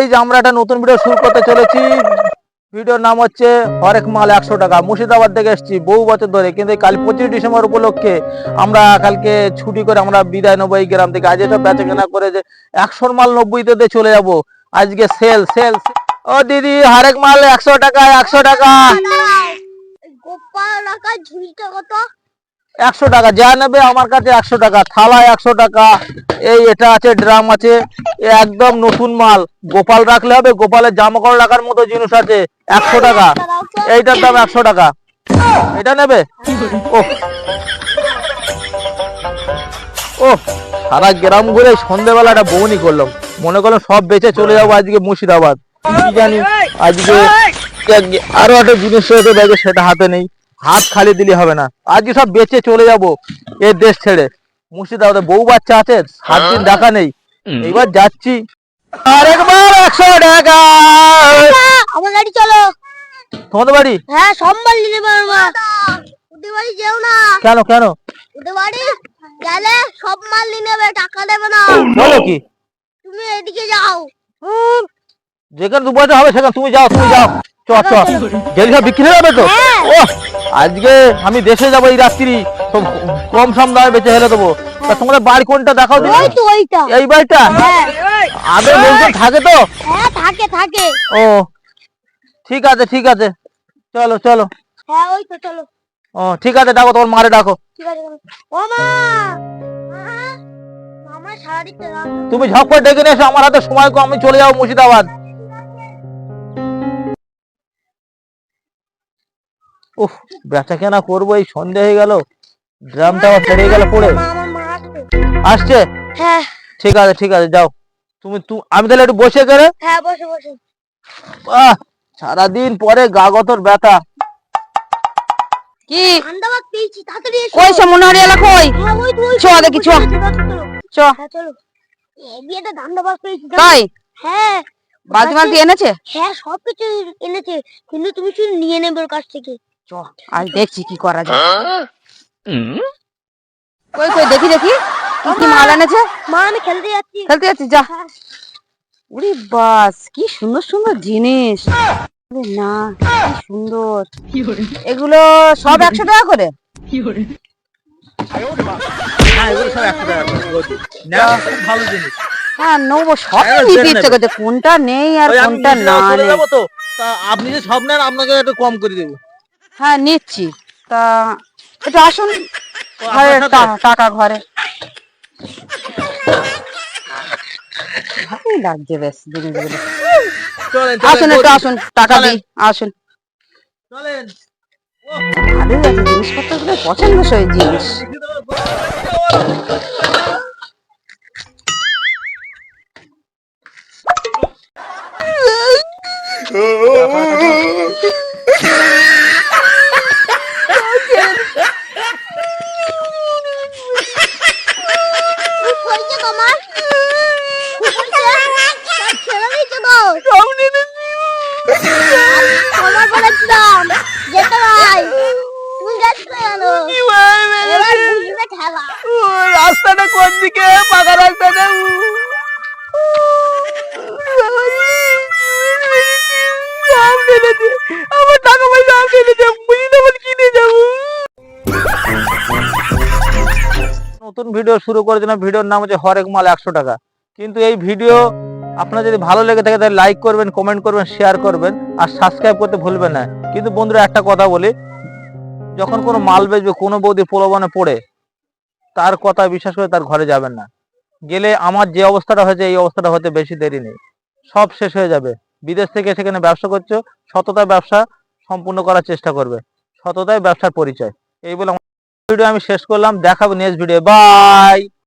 এই যে আমরা একটা নতুন ভিডিও শুরু করতে চলেছি। ভিডিওর নাম হচ্ছে হরেক মাল একশো টাকা। মুর্শিদাবাদ থেকে এসেছি বহু বছর ধরে, কিন্তু কাল পঁচিশ ডিসেম্বর উপলক্ষে আমরা কালকে ছুটি করে আমরা বিদায় নেব এই গ্রাম থেকে। আজ এটা বেচা কেনা করে যে একশোর মাল নব্বইতে দিয়ে চলে যাব। আজকে সেল সেল ও দিদি, হরেক মাল একশো টাকা একশো টাকা। একশো টাকা যা নেবে আমার কাছে একশো টাকা থালা একশো টাকা এই এটা আছে ড্রাম আছে একদম নতুন মাল গোপাল রাখলে হবে গোপালের জামা কাপড় রাখার মতো জিনিস আছে একশো টাকা এইটার দাম একশো টাকা এটা নেবে? ও ও সারা গ্রাম ঘুরে সন্ধ্যেবেলা একটা বউনি করলাম মনে করলাম সব বেঁচে চলে যাব আজকে মুর্শিদাবাদ কি জানি আজকে আরও একটা জিনিস রয়েছে ব্যাগে সেটা হাতে নেই। হাত খালি দিলে হবে না। আজকে সব বেঁচে চলে যাব এর দেশ ছেড়ে। মুর্শিদাবাদে বউ বাচ্চা আছে সাত দিন দেখা নেই। এবার যাচ্ছি। আরেকবার একশো টাকা। আমার গাড়ি চলো। তোমাদের বাড়ি? হ্যাঁ সম্বল নিতে পারব ওদের বাড়ি যেও না। কেন কেন? ওদের বাড়ি গেলে সব মাল নিয়ে নেবে টাকা দেবে না। বলো কি? তুমি এদিকে যাও। যেখানে দু হবে সেখানে তুমি যাও তুমি যাও। চ চ গেলি সব বিক্রি হয়ে যাবে তো? হ্যাঁ। ও আজকে আমি দেশে যাব এই রাত্রি। কম সম দামে বেঁচে হেলে দেবো। তা তোমাদের বাড়ি কোনটা দেখাও দিন ওই তো ওইটা এই বাড়িটা? হ্যাঁ। আগে লোকজন থাকে তো? হ্যাঁ থাকে থাকে। ও ঠিক আছে ঠিক আছে। চলো চলো। হ্যাঁ ওই তো চলো। ও ঠিক আছে ডাকো তোমার মারে ডাকো। ঠিক আছে ও মা! তুমি ঝপ করে ডেকে নিয়ে এসো আমার হাতে সময় কম আমি চলে যাব মুর্শিদাবাদ। উফ বেচা কেনা করব এই সন্ধে হয়ে গেল। ড্রামটা আবার পেরিয়ে গেল পড়ে। আসছে? হ্যাঁ। ঠিক আছে ঠিক আছে যাও। তুমি তু আমি তাহলে একটু বসে গেলে? হ্যাঁ বসে বসে। আহ সারাদিন পরে গা গতর ব্যথা। কি? ভাত পেয়েছি তাড়াতাড়ি এসো। কই সে এলা কই? হ্যাঁ চ দেখি, চ। চ। চলো। পেয়েছি? তাই? হ্যাঁ। এনেছে? হ্যাঁ সব কিছু এনেছে। কিন্তু তুমি শুধু নিয়ে নেবে ওর কাছ থেকে। চ আজ দেখছি কি করা যায়। কই কই দেখি দেখি। কি কি মাল এনেছে? মা আমি খেলতে যাচ্ছি। খেলতে যাচ্ছিস যা। হ্যাঁ। বাস কি সুন্দর সুন্দর জিনিস। না কি সুন্দর। এগুলো সব একশো টাকা করে? হ্যাঁ হ্যাঁ নেব সব হ্যাঁ, নিতে ইচ্ছে করছে কোনটা নেই আর কোনটা না আপনি যে সব নেন আপনাকে একটু কম করে দেবো। হ্যাঁ নিচ্ছি। তা একটু আসুন ঘরে? টাকা ঘরে। ভালোই লাগছে বেশ জিনিসগুলো। আসুন একটু আসুন টাকা। দিই আসুন। চলেন। ভালোই আছে জিনিসপত্রগুলো পছন্দসই জিনিস তোমার ছেড়ে দিচ্ছে তো তোমার বলেছিলাম যেতে ভাই তুমি যাচ্ছ কেন এবার রাস্তাটা কোন দিকে পাকা রাস্তাটা নতুন ভিডিও শুরু করে দিলাম ভিডিওর নাম হচ্ছে হরেক মাল একশো টাকা কিন্তু এই ভিডিও আপনার যদি ভালো লেগে থাকে তাহলে লাইক করবেন কমেন্ট করবেন শেয়ার করবেন আর সাবস্ক্রাইব করতে ভুলবেন না কিন্তু বন্ধুরা একটা কথা বলি যখন কোনো মাল বেচবে কোনো বৌদি প্রলোভনে পড়ে তার কথা বিশ্বাস করে তার ঘরে যাবেন না। গেলে আমার যে অবস্থাটা হয়েছে, এই অবস্থাটা হতে বেশি দেরি নেই। সব শেষ হয়ে যাবে। বিদেশ থেকে সেখানে ব্যবসা করছ সততায় ব্যবসা সম্পূর্ণ করার চেষ্টা করবে। সততায় ব্যবসার পরিচয়। এই বলে ভিডিও আমি শেষ করলাম। দেখাবো নেক্সট ভিডিও বাই